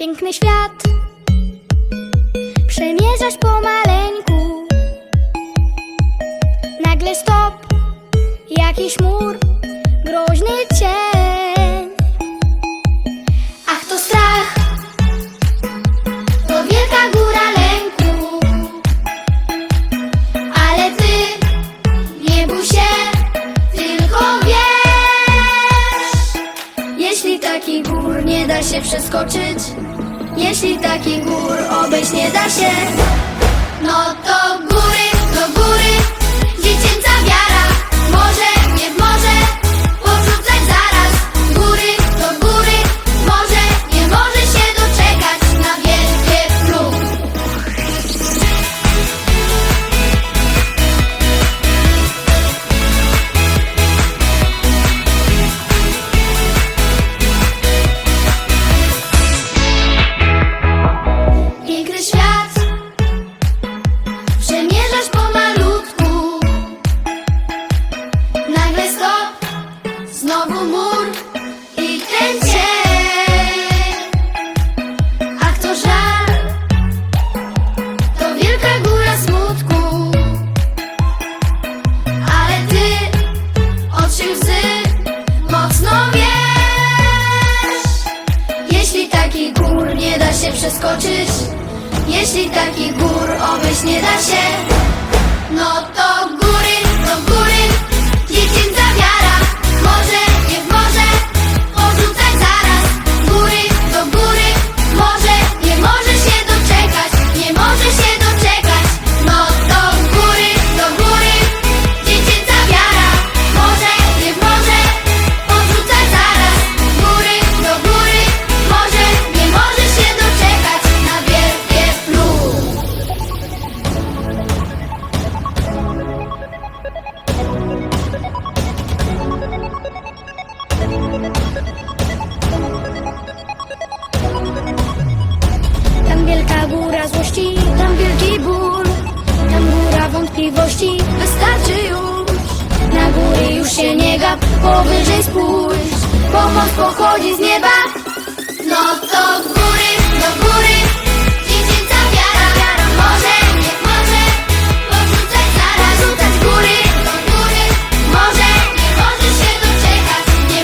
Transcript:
piękny świat Przemierzasz pomaleńku Nagle stop, jakiś mur, groźny cień. Ach to strach, to wielka góra lęku. Ale ty nie bój się, tylko wiesz. Jeśli taki gór da się przeskoczyć. Jeśli taki gór obejść nie da się No to przeskoczyć. Jeśli taki gór obejść nie da się złości, tam wielki ból. Tam góra wątpliwości, wystarczy już. Na góry już się nie gap, powyżej spójrz. Pomoc pochodzi z nieba. No to